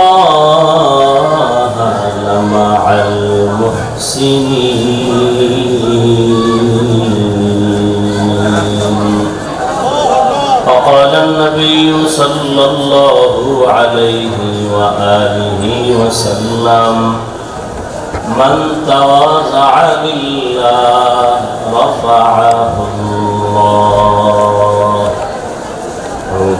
الله لمع المحسنين. فقال النبي صلى الله عليه وآله وسلم من تواضع لله رفعه الله.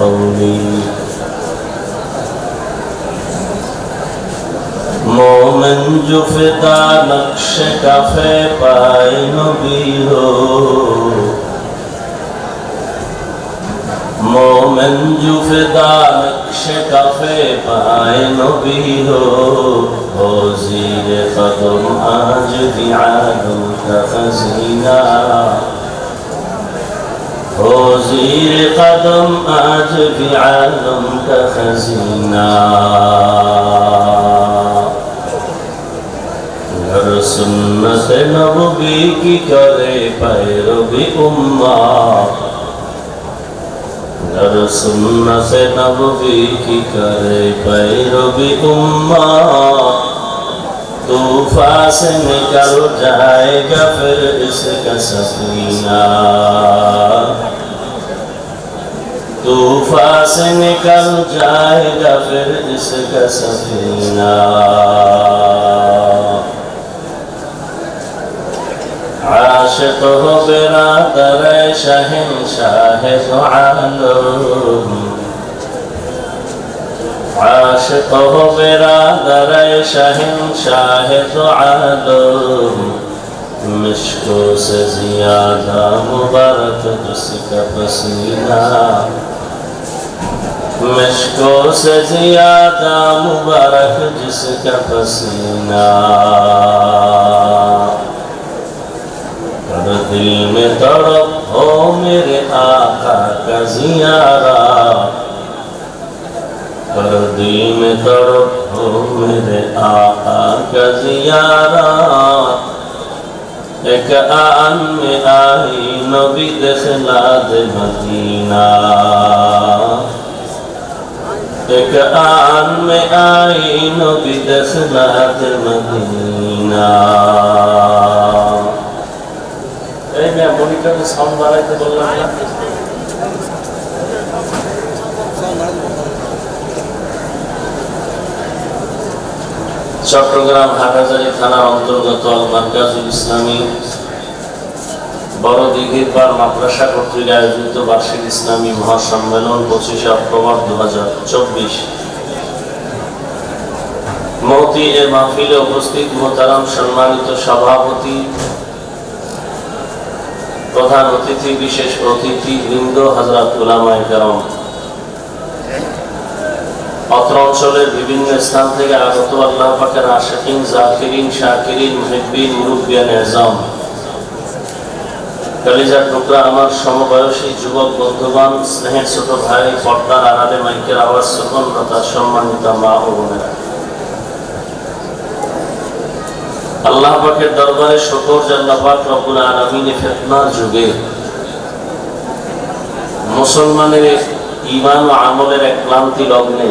قولي মোমেন জো ফেদা নকশে cafe পাই নবী হো। মোমেন জো ফেদা নকশে cafe পায় নবী হো। হো কদম আজ দিয়াদম তখজিনা زیر قدم آج بھی عالم کا خزینہ گھر سنت نبوی کی کرے پیروی امہ گھر سنت نبوی کی کرے پیروی امہ तूफा से निकल जाएगा फिर इसका सफीना तूफा से निकल जाएगा फिर इसका सफीना आशिक हो बिरा तर शहन शाह आलम عاشق برادر شاهن شاهد عالم مشکو سے زیادہ مبارک جس کا پسینہ مشکو سے زیادہ مبارک جس کا پسینہ دل میں تڑپ ہو میرے آقا کا زیارہ जियारा कर दिल में तड़प हो मेरे आका का जियारा एक आन में आई नबी दखला दे मदीना एक आन में आई नबी दखला दे मदीना এই মেয়ে মনিটরে সাউন্ড বাড়াইতে বললাম না চট্টগ্রাম, হাটাজারি থানার অন্তর্গত মার্কাজুল ইসলামী বড় দিঘির পার মাদ্রাসা কর্তৃক আয়োজিত বার্ষিক ইসলামী মহাসম্মেলন পঁচিশে অক্টোবর দু হাজার চব্বিশ। মহতি এ মাহফিলে উপস্থিত মোতারাম সম্মানিত সভাপতি, প্রধান অতিথি, বিশেষ অতিথি বৃন্দ হাজরাত উলামায় কারম। অত্র অঞ্চলের বিভিন্ন স্থান থেকে আগত আল্লাহ পাকের আশাকিন, জাকিরিন, শাকিরিন, মুহিব্বিন, মুরব্বিয়ান, এজাম। কালিজার টুকরা আমার সমবয়সী যুবক, বন্ধুবান, স্নেহের ছোট ভাই, পর্দার আড়ালে মাইকের আওয়াজ শ্রবণ তার সম্মানিত মা ও বোনেরা। আল্লাহ পাকের দরবারে শকর জাল্লাপাক রব্বুল আলামিনে ফিতনার যুগে মুসলমানের ইমান ও আমলের এক ক্লান্তি লগ্নে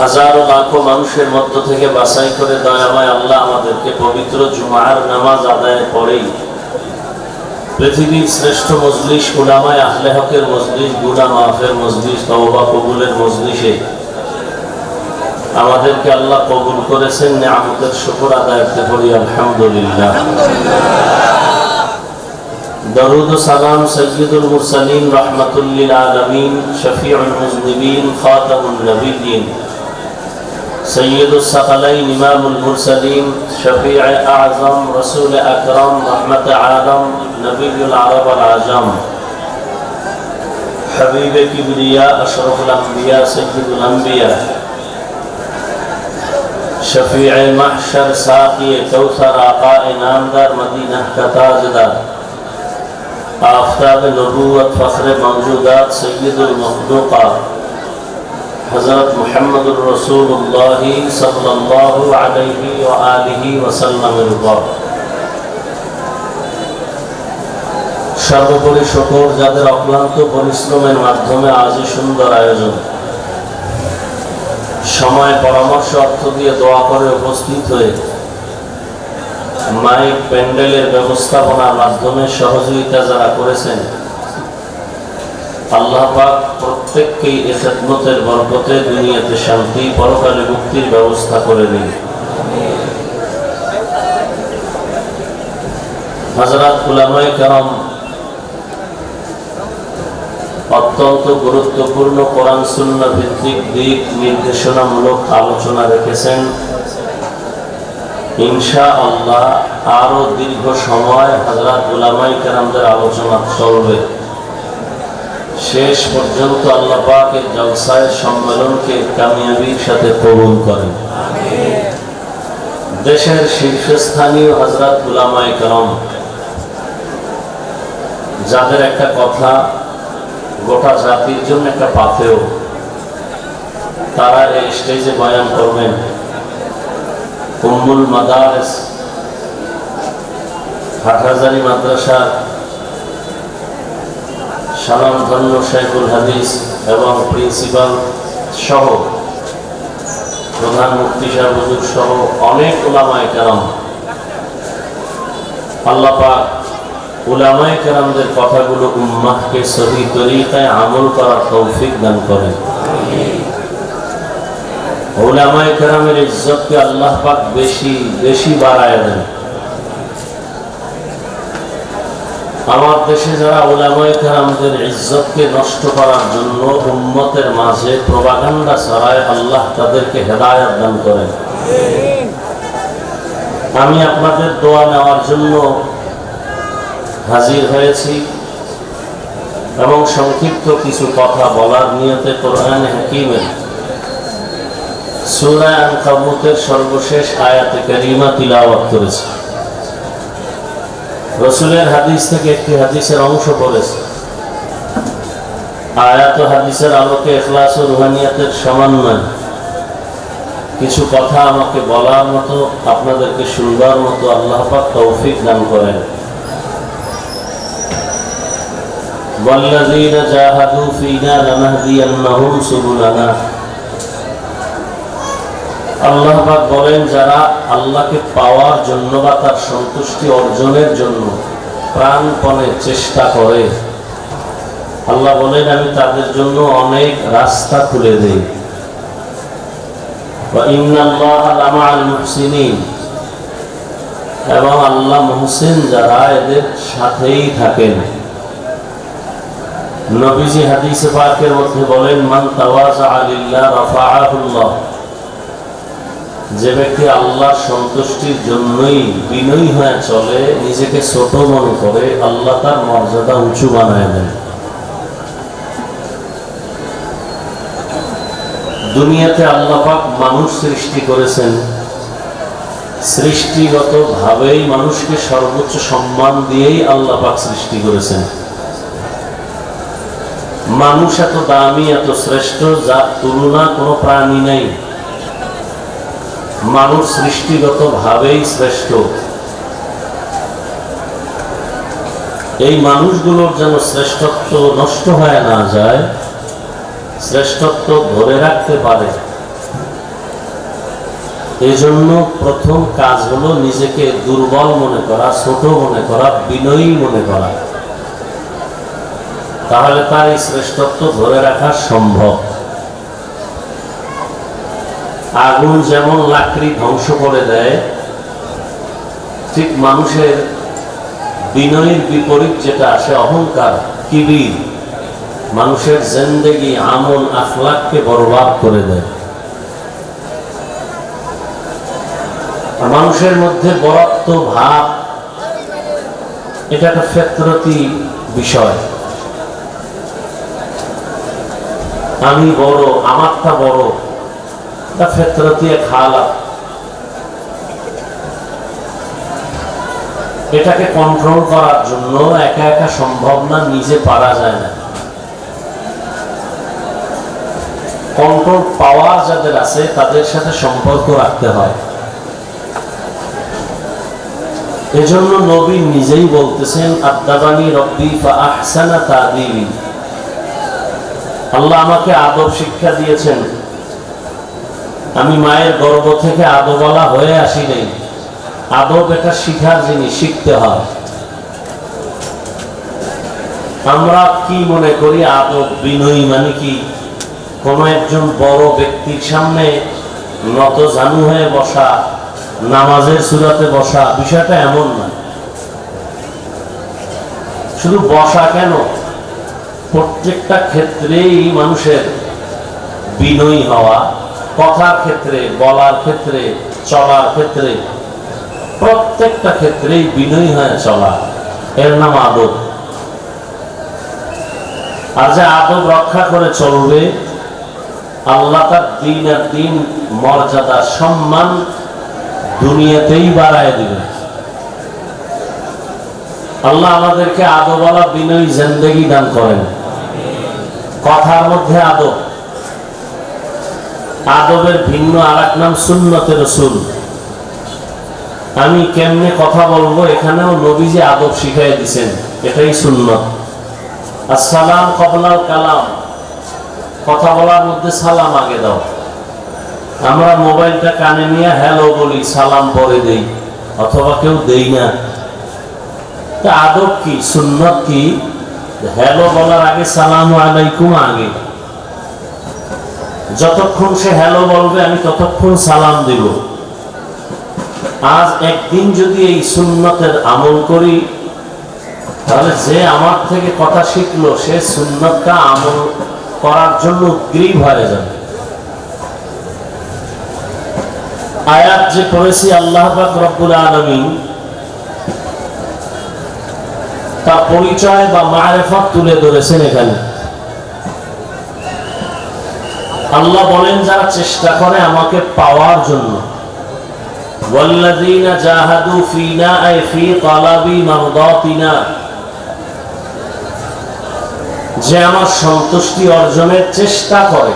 হাজারো লাখো মানুষের মধ্য থেকে বাছাই করে দয়াময় আল্লাহ আমাদেরকে পবিত্র জুমার নামাজ আদায়ের পরেই পৃথিবীর শ্রেষ্ঠ মজলিস উলামায় আহলে হকের মজলিস গুনা মাফের মজলিস, তওবা কবুলের মজলিসে আমাদেরকে আল্লাহ কবুল করেছেন, নিয়ামতের শুকর আদায়তে করি আলহামদুলিল্লাহ। দরুদ সালাম সৈয়দুল মুরসালিন রহমতুল্লিল আলমিন, শফিউল মুজনিবিন, খাতামুন নবীন سید الثقلین امام المرسلین شفیع اعظم رسول اکرم رحمت عالم نبی العرب العجم حبیب کبریا اشرف الانبیاء سید الانبیاء شفیع محشر ساقی کوثر آقا نامدار مدینہ کا تاجدار آفتاب نبوت فخر موجودات سید المخلوقات হজরত মোহাম্মদুর রসুল্লাহ সাল্লাহ আলহি ও আলহি ওসাল্লামের উপর। সর্বোপরি শকর যাদের অক্লান্ত পরিশ্রমের মাধ্যমে আজই সুন্দর আয়োজন। সময় পরামর্শ অর্থ দিয়ে দোয়া করে উপস্থিত হয়ে মাইক, প্যান্ডেলের ব্যবস্থাপনার মাধ্যমে সহযোগিতা যারা করেছেন, আল্লাহ পাক প্রত্যেককেই এ খেদমতের বরকতে দুনিয়াতে শান্তি, পরকালে মুক্তির ব্যবস্থা করে দিন হাজরাত উলামায়ে কেরাম অত্যন্ত গুরুত্বপূর্ণ কোরআন শূন্য ভিত্তিক দিক নির্দেশনামূলক আলোচনা রেখেছেন। ইনশা আল্লাহ আরও দীর্ঘ সময় হাজরাত উলামাই কেরামদের আলোচনা চলবে। শেষ পর্যন্ত আল্লাহ পাকের জলসায় সম্মেলনকে কামিয়াবির সাথে কবুল করেন। দেশের শীর্ষস্থানীয় হজরত গুলামায় করম, যাদের একটা কথা গোটা জাতির জন্য একটা পাথেও তারা এই স্টেজে বয়ান করবেন, উম্মুল মাদারেস, হাটহাজারি মাদ্রাসা স্বনামধন্য শেখুল হাদিস এবং প্রিন্সিপাল সহ প্রধান মুক্তি সাহেব সহ অনেক ওলামায় কেরাম। আল্লাহ পাক উলামায়ে কেরামদের কথাগুলো উম্মাহকে সহি তরিকায় আমল করার তৌফিক দান করেন। উলামায়ে কেরামের ইজ্জতকে আল্লাহ পাক বেশি বেশি বাড়ায় দেন। আমার দেশে যারা ওলামায় কেরামদের ইজ্জতকে নষ্ট করার জন্য উম্মতের মাঝে প্রবাগান্ডা ছড়ায়, আল্লাহ তাদেরকে হেদায়ত দান করেন। আমি আপনাদের দোয়া নেওয়ার জন্য হাজির হয়েছি এবং সংক্ষিপ্ত কিছু কথা বলার নিয়তে কোরআন হাকিমের সুরায় আনকাবুতের সর্বশেষ আয়াতে কারিমা তিলাওয়াত করেছে। রসুলের হাদিস থেকে একটি হাদিসের অংশ পড়েছে আয়াত হাদিসের আলোকে এখলাস ও রুহানিয়াতের সমন্বয় কিছু কথা আমাকে বলার মতো আপনাদেরকে শুনবার মতো আল্লাহ পাক তৌফিক দান করেন والذين جاهدوا فينا لنهدينهم سبلنا আল্লাহ বলেন, যারা আল্লাহকে পাওয়ার জন্য বা তার সন্তুষ্টি অর্জনের জন্য প্রাণপণে চেষ্টা করে, আল্লাহ বলেন, আমি তাদের জন্য অনেক রাস্তা খুলে দেই। এবং আল্লাহ মুহসিন যারা এদের সাথেই থাকেন। নবীজি হাদিসে পাকের মধ্যে বলেন, মান তাওয়াজা আলিল্লাহ রাফাআহুল্লাহ। যে ব্যক্তি আল্লাহর সন্তুষ্টির জন্যই বিনয়ী হয়ে চলে, নিজেকে ছোট মনে করে, আল্লাহ তার মর্যাদা উঁচু বানায় দেন দুনিয়াতে আল্লাপাক মানুষ সৃষ্টি করেছেন। সৃষ্টিগত ভাবেই মানুষকে সর্বোচ্চ সম্মান দিয়েই আল্লাহ আল্লাপাক সৃষ্টি করেছেন। মানুষ এত দামি, এত শ্রেষ্ঠ, যার তুলনা কোনো প্রাণী নেই। মানুষ সৃষ্টিগত ভাবেই শ্রেষ্ঠ। এই মানুষগুলোর যেন শ্রেষ্ঠত্ব নষ্ট হয়ে না যায়, শ্রেষ্ঠত্ব ধরে রাখতে পারে। এই জন্য প্রথম কাজ হলো নিজেকে দুর্বল মনে করা, ছোট মনে করা, বিনয়ী মনে করা। তাহলে তার এই শ্রেষ্ঠত্ব ধরে রাখা সম্ভব। আগুন যেমন লাকড়ি ধ্বংস করে দেয়, ঠিক মানুষের বিনয়ের বিপরীত যেটা আসে, অহংকার, কিবির, মানুষের জেন্দেগি, আমল, আখলাককে বরবাদ করে দেয়। মানুষের মধ্যে বরত্ব, ভাব, এটা একটা ফেতরতি বিষয়। আমি বড়, আমারটা বড় এটাকে কন্ট্রোল করার জন্য একা একা সম্ভব না, নিজে পারা যায় না। কন্ট্রোল পাওয়ার যাদের আছে, তাদের সাথে সম্পর্ক রাখতে হয়। এজন্য নবী নিজেই বলতেছেন, আদাবানি রব্বি আহসানা তাদিবি। আল্লাহ আমাকে আদব শিক্ষা দিয়েছেন আমি মায়ের গর্ভ থেকে আদবলা হয়ে আসি নাই। আদব এটা শিখার জিনিস, শিখতে হয়। আমরা কি মনে করি আদব বিনয়ী মানে কি? কোন একজন বড় ব্যক্তির সামনে নত জানু হয়ে বসা, নামাজের সুরাতে বসা, বিষয়টা এমন না। শুধু বসা কেন? প্রত্যেকটা ক্ষেত্রেই মানুষের বিনয়ী হওয়া কথার ক্ষেত্রে, বলার ক্ষেত্রে, চলার ক্ষেত্রে, প্রত্যেকটা ক্ষেত্রেই বিনয়ী হয়ে চলা। এর নাম আদব। আর যে আদব রক্ষা করে চলবে, আল্লাহ তার দিন আর দিন মর্যাদা, সম্মান দুনিয়াতেই বাড়ায় দিবে। আল্লাহ আমাদেরকে আদবওয়ালা বিনয়ী, জিন্দেগি দান করেন। কথার মধ্যে আদব। আদবের ভিন্ন আর এক নাম সুন্নতের রসুল। আমি কেমনে কথা বলব? এখানেও নবীজি আদব শিখাই দিছেন, এটাই সুন্নত। আসসালাম কবলাল কালাম। কথা বলার মধ্যে সালাম আগে দাও। আমরা মোবাইলটা কানে নিয়ে হ্যালো বলি, সালাম পরে দেই, অথবা কেউ দেই না। তা আদব কি, সুন্নত কি? হ্যালো বলার আগে সালাম আলাইকুম আগে। যতক্ষণ সে হ্যালো বলবে, আমি ততক্ষণ সালাম দিব। আজ একদিন যদি এই সুন্নতের আমল করি, তাহলে যে আমার থেকে কথা শিখলো, সে সুন্নতটা আমল করার জন্য উদ্গ্রীব হয়ে যাবে। আয়াত যে পড়েছি আল্লাহ রব্বুল আলামিন তার পরিচয় বা মারেফত তুলে ধরেছেন এখানে। আল্লাহ বলেন যারা চেষ্টা করে আমাকে পাওয়ার জন্য والذين جاهدوا فينا أي في طلب مرضاتنا যে আমার সন্তুষ্টি অর্জনের চেষ্টা করে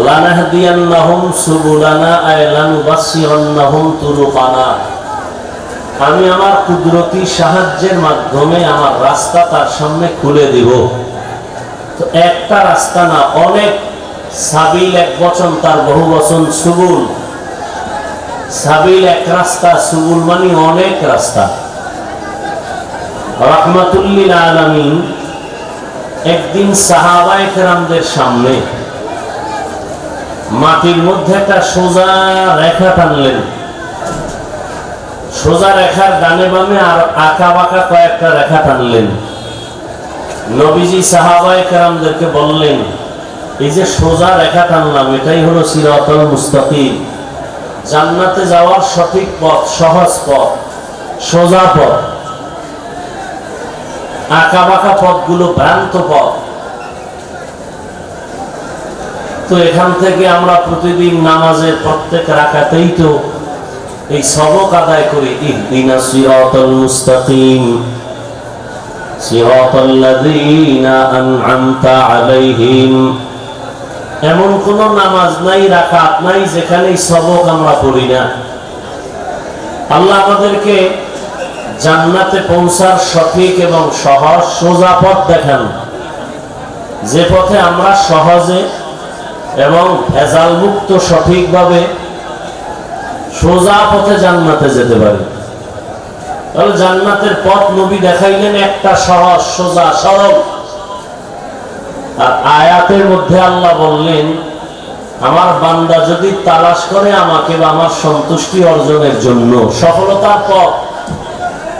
লানাহদিয়ান্নাহুম সুবুলানা আয় লানুবাসসিরান্নাহুম তুরুকানা আমি আমার কুদরতি সাহায্যের মাধ্যমে আমার রাস্তা তার সামনে খুলে দিব একটা রাস্তা না, অনেক সাবিল এক বচন, তার বহু বচন সুবুল। সাবিল এক রাস্তা, সুবুল মানে অনেক রাস্তা। রহমাতুল্লিল একদিন সাহাবায়ে কেরামদের সামনে মাটির মধ্যে একটা সোজা রেখা টানলেন। সোজা রেখার ডানে বামে আর আঁকা বাঁকা কয়েকটা রেখা টানলেন। নবীজি সাহাবায়ে কেরামদেরকে বললেন, এই যে সোজা রেখা টানলাম, এটাই হলো সিরাতুল মুস্তাকিম। জান্নাতে যাওয়ার সঠিক পথ, সহজ পথ, সোজা পথ আঁকা বাঁকা পথগুলো ভ্রান্ত পথ। তো এখান থেকে আমরা প্রতিদিন নামাজের প্রত্যেক রাখাতেই তো এই সবক আদায় করি, ইহদিনা সিরাতাল মুস্তাকিম। সিরাতাল লাযীনা আন'আমতা আলাইহিম। এমন কোন নামাজ নাই, রাকাত নাই যেখানে সবক আমরা পড়ি না। আল্লাহ আমাদেরকে জান্নাতে পৌঁছার সঠিক এবং সহজ সোজা পথ দেখান। যে পথে আমরা সহজে এবং ভেজাল মুক্ত সঠিকভাবে সোজা পথে জান্নাতে যেতে পারি। তাহলে জান্নাতের পথ নবী দেখাইলেন একটা সহজ, সোজা, সরল। আর আয়াতের মধ্যে আল্লাহ বললেন, আমার বান্দা যদি তালাশ করে আমাকে বা আমার সন্তুষ্টি অর্জনের জন্য, সফলতার পথ,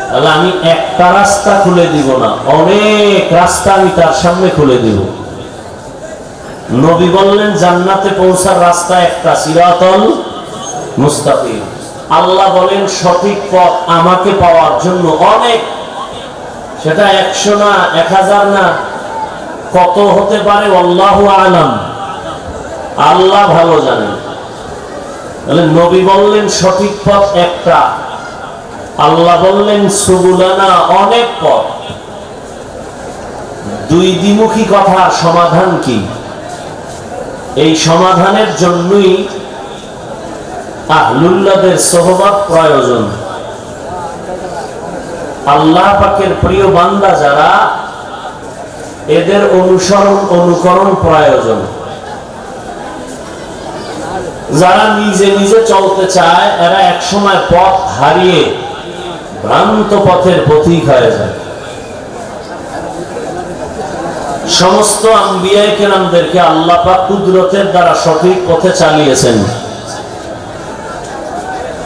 তাহলে আমি একটা রাস্তা খুলে দিব না, অনেক রাস্তা আমি তার সামনে খুলে দিব। নবী বললেন, জান্নাতে পৌঁছার রাস্তা একটা সিরাতল মুস্তাকিম। আল্লাহ বলেন, সঠিক পথ আমাকে পাওয়ার জন্য অনেক। সেটা একশো না, এক হাজার না, কত হতে পারে আল্লাহ আলাম। আল্লাহ ভালো জানেন। তাহলে নবী বললেন, সঠিক পথ একটা। আল্লাহ বললেন, সুবুলানা অনেক পথ। দুই দ্বিমুখী কথার সমাধান কি? এই সমাধানের জন্যই আহলুল্লাদের সোহবত প্রয়োজন। আল্লাহ পাকের প্রিয় বান্দা যারা, এদের অনুসরণ, অনুকরণ প্রয়োজন। যারা নিজে নিজে চলতে চায়, এরা একসময় পথ হারিয়ে ভ্রান্ত পথের পথিক হয়ে যায়। সমস্ত আম্বিয়ায় কেরামদেরকে আল্লাহ পাক কুদরতের দ্বারা সঠিক পথে চালিয়েছেন।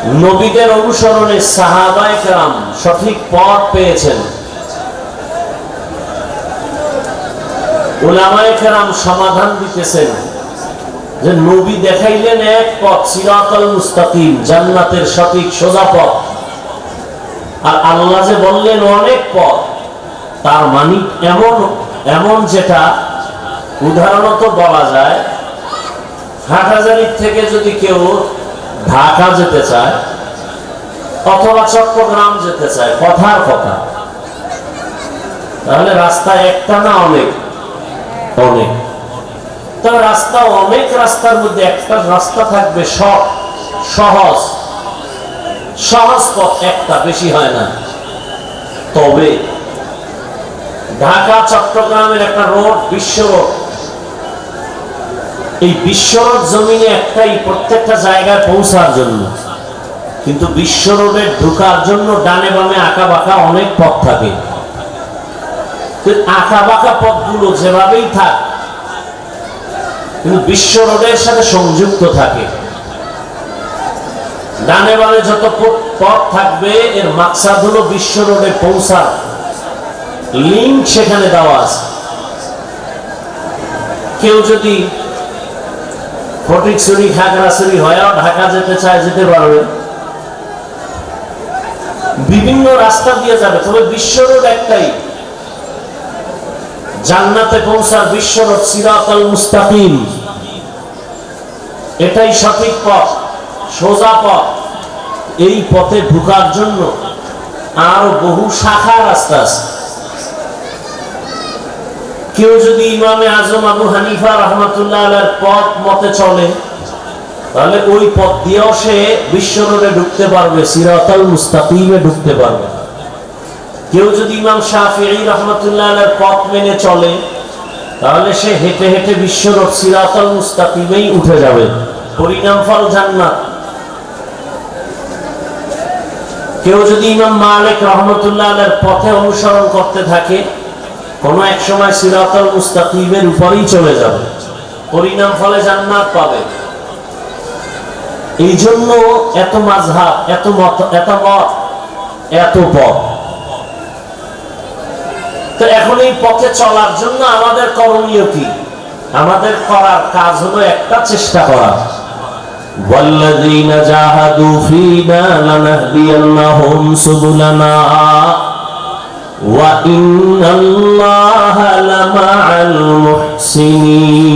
নবীদের অনুসরণে সাহাবায় কেরাম সঠিক পথ পেয়েছেন। ওলামায় কেরাম সমাধান দিতেছেন যে নবী দেখাইলেন এক পথ, সিরাতাল মুস্তাকিম, জান্নাতের সঠিক সোজা পথ। আর আল্লাহ যে বললেন অনেক পথ, তার মানিক এমন এমন যেটা উদাহরণত বলা যায় হাটহাজারির থেকে যদি কেউ ঢাকা যেতে চায়, অথবা চট্টগ্রাম যেতে চায়, কথার কথা। তাহলে রাস্তা একটা না অনেক? অনেক। তবে রাস্তা অনেক, রাস্তার মধ্যে একটা রাস্তা থাকবে সব, সহজ। সহজ পথ একটা, বেশি হয় না। তবে ঢাকা চট্টগ্রামের একটা রোড, বিশ্ব রোড এই বিশ্ব রোড জমিনে একটাই প্রত্যেকটা জায়গায় পৌঁছার জন্য। কিন্তু বিশ্ব রোডে ঢোকার জন্য ডানে বামে আঁকা বাঁকা অনেক পথ থাকে। আঁকা বাঁকা পথগুলো যেভাবেই থাক, কিন্তু বিশ্ব রোডের সাথে সংযুক্ত থাকে। ডানে বামে যত পথ থাকবে, এর মাকসাদ হলো বিশ্ব রোডে পৌঁছার লিঙ্ক সেখানে দেওয়া আছে। কেউ যদি ফটিকছড়ি খাগড়াছড়ি হয়েও ঢাকা যেতে চায়, যেতে পারবে। বিভিন্ন রাস্তা দিয়ে যাবে, তবে বিশ্ব রোড একটাই। জান্নাতে পৌঁছার বিশ্ব রোড সিরাতাল মুস্তাকিম। এটাই সঠিক পথ, সোজা পথ। এই পথে ঢুকার জন্য আরও বহু শাখা রাস্তা আছে। কেউ যদি ইমামে আজম আবু হানিফা রহমতুল্লাহ পথ মতে চলে, তাহলে ওই পথ দিয়েও সে বিশ্ব রোডে ঢুকতে পারবে, সিরাতাল মুস্তাকিমে ঢুকতে পারবে। কেউ যদি ইমাম শাফিঈ রহমতুল্লাহ পথ মেনে চলে, তাহলে সে হেঁটে হেঁটে বিশ্ব রোড সিরাতাল মুস্তাকিমেই উঠে যাবে। পরিণাম ফল জান্নাত। কেউ যদি ইমাম মালিক রহমতুল্লাহ পথে অনুসরণ করতে থাকে কোন এক সময় সিরাতাল মুস্তাকিমের উপরেই চলে যাবে পরিণাম ফলে জান্নাত পাবে এই জন্য এত মাঝহাব এত মত এত মত এত পথ তো এখন এই পথে চলার জন্য আমাদের করণীয় কি আমাদের করার কাজ হলো একটা চেষ্টা করা والذين جاهدوا فينا لنهدينهم سبلنا وإن الله لمع المحسنين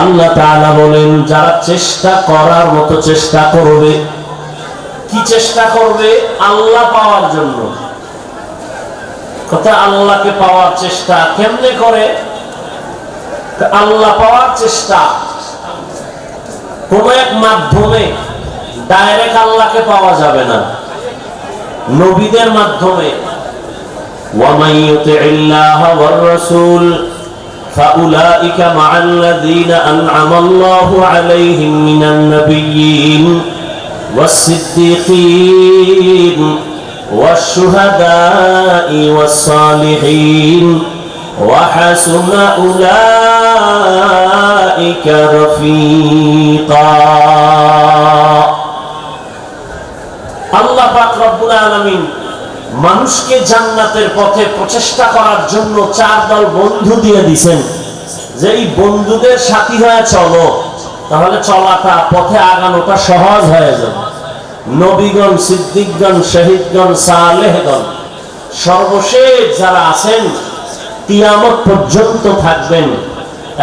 আল্লাহ তাআলা বলেন যারা চেষ্টা করার মতো চেষ্টা করবে কি চেষ্টা করবে আল্লাহ পাওয়ার জন্য কথা আল্লাহকে পাওয়ার চেষ্টা কেমনে করে আল্লাহ পাওয়ার চেষ্টা কোন এক মাধ্যমে ডাইরেক্ট আল্লাহকে পাওয়া যাবে না নবীদের মাধ্যমে ومن يطع الله والرسول فأولئك مع الذين أنعم الله عليهم من النبيين والصديقين والشهداء والصالحين وحسن أولئك رفيقا আল্লাহ পাক রব্বুল আলামিন মানুষকে জান্নাতের পথে প্রচেষ্টা করার জন্য চার দল বন্ধু দিয়ে দিছেন। যে এই বন্ধুদের সাথী হয়ে চলো, তাহলে চলাটা, পথে আগানোটা সহজ হয়ে যাবে। নবীগণ, সিদ্দিকগণ, শহীদগণ, সালেহগণ, সর্বশেষ যারা আছেন, কিয়ামত পর্যন্ত থাকবেন।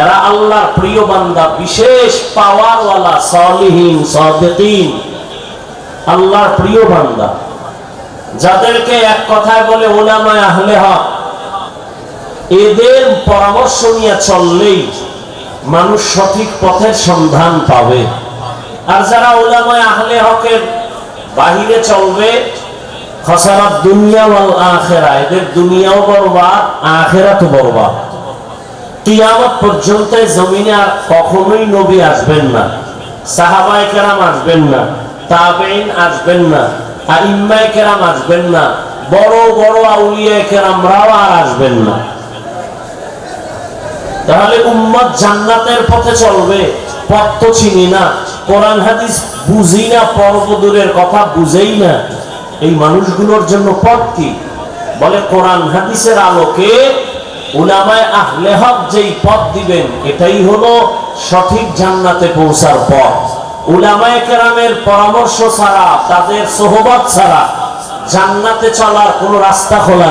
এরা আল্লাহর প্রিয় বান্দা, বিশেষ পাওয়ারওয়ালা, সলিহীন, সদেকিন। আল্লাহর প্রিয় বান্দা। যাদেরকে এক কথায় বলে ওলামায় আহলে হক, এদের পরামর্শ নিয়ে চললেই মানুষ সঠিক পথের সন্ধান পাবে। আর যারা ওলামায় আহলে হকের বাহিরে চলবে খসারা দুনিয়া ওয়াল আখেরা, এদের দুনিয়াও বরবাদ, আখেরাতও বরবাদ। কিয়ামত পর্যন্ত জমিনে আর কখনোই নবী আসবেন না, সাহাবায়ে কেরাম আসবেন না। তাবেইন আসবেন না আর ইম্মায়ে কেরাম আসবেন না, বড় বড় আউলিয়া কেরামরাও আর আসবেন না। তাহলে উম্মত জান্নাতের পথে চলবে, পথ তো চিনি না, কোরআন হাদিস বুঝি না, পর্বদূরের কথা বুঝেই না। এই মানুষগুলোর জন্য পথ কি? বলে কোরআন হাদিসের আলোকে উলামায় আহলে হক যেই পথ দিবেন, এটাই হলো সঠিক জান্নাতে পৌঁছার পথ। উলামায়ে পরামর্শ ছাড়া তাদের সোহবত ছাড়া জান্নাতে চলার কোনো রাস্তা খোলা